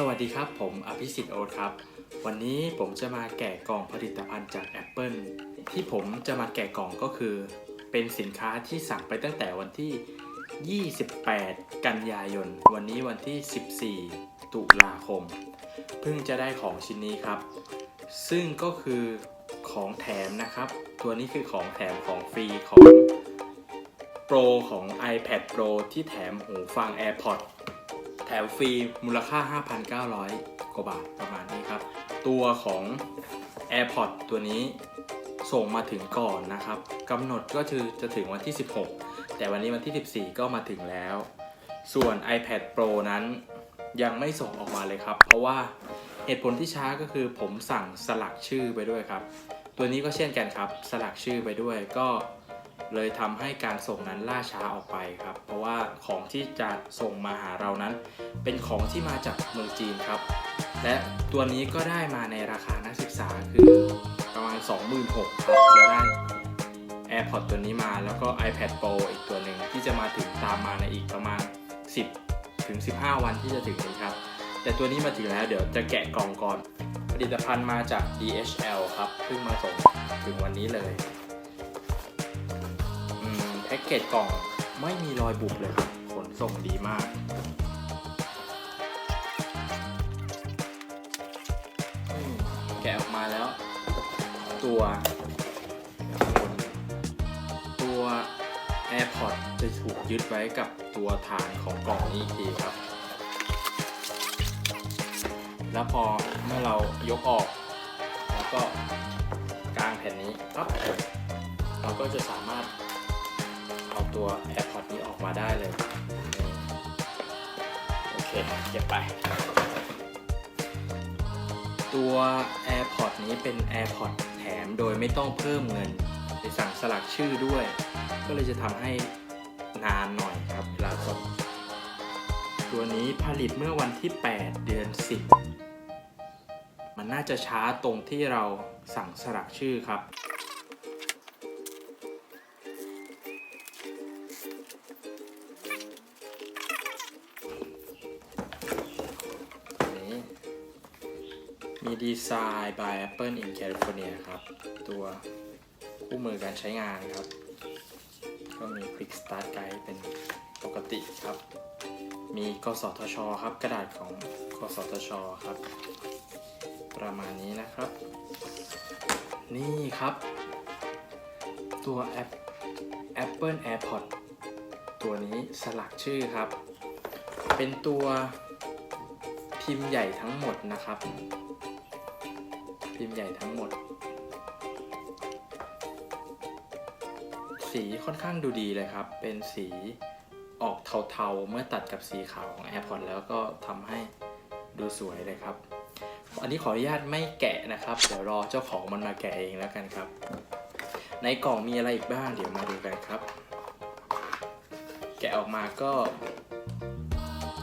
สวัสดีครับ ผมอภิสิทธิ์โอ๊ตครับ วันนี้ผมจะมาแกะกล่องผลิตภัณฑ์จาก Apple ที่ผมจะมาแกะกล่องก็คือ เป็นสินค้าที่สั่งไปตั้งแต่วันที่ 28 กันยายน วันนี้วันที่ 14 ตุลาคม เพิ่งจะได้ของชิ้นนี้ครับ ซึ่งก็คือของแถมนะครับ ตัวนี้คือของแถมของฟรีของ Pro ของ iPad Pro ที่แถมหูฟัง AirPods แถมฟรีมูลค่า 5,900 กว่าบาทประมาณนี้ครับ ตัวของ AirPods ตัวนี้ส่งมาถึงก่อนนะครับกำหนดก็คือจะถึงวันที่ 16 แต่วันนี้วันที่ 14 ก็มาถึงแล้ว ส่วน iPad Pro นั้นยังไม่ส่งออกมาเลยครับ เพราะว่าเหตุผลที่ช้าก็คือผมสั่งสลักชื่อไปด้วยครับ ตัวนี้ก็เช่นกันครับ สลักชื่อไปด้วยก็ เลยทำให้การส่งนั้นล่าช้าออกไปครับ เพราะว่าของที่จะส่งมาหาเรานั้น เป็นของที่มาจากเมืองจีนครับ และตัวนี้ก็ได้มาในราคานักศึกษาคือประมาณ 26,000ครับจะได้ AirPods ตัวนี้มาแล้วก็ iPad Pro อีกตัวหนึ่งที่จะมาถึงตามมาในอีกประมาณ 10 ถึง 15 วันที่จะถึงนี้ครับ แต่ตัวนี้มาถึงแล้วเดี๋ยวจะแกะกล่องก่อน ผลิตภัณฑ์มาจาก DHL ครับเพิ่งมาส่งถึงวันนี้เลย เกจกล่องไม่มีรอยบุบเลยครับขนส่งดีมาก แกะออกมาแล้ว ตัวตัว AirPods จะถูกยึดไว้กับตัวฐานของกล่องนี้อีกทีครับ แล้วพอเมื่อเรายกออก แล้วก็กางแผ่นนี้ปั๊บเราก็จะสามารถ ตัว AirPods นี้ออกมาได้เลย โอเคเก็บไป ตัว AirPods นี้เป็น AirPods แถมโดยไม่ต้องเพิ่มเงิน ไปสั่งสลักชื่อด้วย ก็เลยจะทำให้นานหน่อยครับเวลาส่งตัวนี้ผลิตเมื่อวันที่ 8 เดือน 10 มันน่าจะช้าตรงที่เราสั่งสลักชื่อครับ มีดีไซน์ by Apple in California ครับ ตัวคู่มือการใช้งานครับ ก็มี Quick Start Guide เป็นปกติครับ มีกสทช ครับ กระดาษของกสทช ครับ ประมาณนี้นะครับ นี่ครับ ตัวแอป Apple AirPods ตัวนี้สลักชื่อครับ เป็นตัวพิมพ์ใหญ่ทั้งหมดนะครับ พิมพ์ใหญ่ทั้งหมด สีค่อนข้างดูดีเลยครับ เป็นสีออกเทาๆ เมื่อตัดกับสีขาวของ AirPods แล้วก็ทำให้ดูสวยเลยครับ อันนี้ขออนุญาตไม่แกะนะครับ เดี๋ยวรอเจ้าของมันมาแกะเองแล้วกันครับ ในกล่องมีอะไรอีกบ้าง เดี๋ยวมาดูกันครับ แกะออกมาก็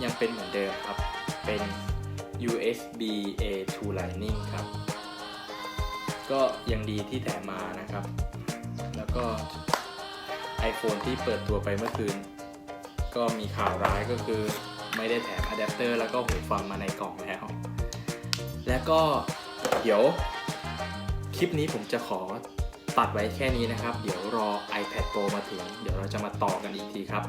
ยังเป็นเหมือนเดิมครับ เป็น USB A to Lightning ครับ ก็ยังดีที่แถมมานะครับ แล้วก็ iPhone ที่เปิดตัวไปเมื่อคืน ก็มีข่าวร้ายก็คือไม่ได้แถมอะแดปเตอร์แล้วก็หูฟังมาในกล่องแล้ว แล้วก็เดี๋ยวคลิปนี้ผมจะขอตัดไว้แค่นี้นะครับ เดี๋ยวรอ iPad Pro มาถึง เดี๋ยวเราจะมาต่อกันอีกทีครับ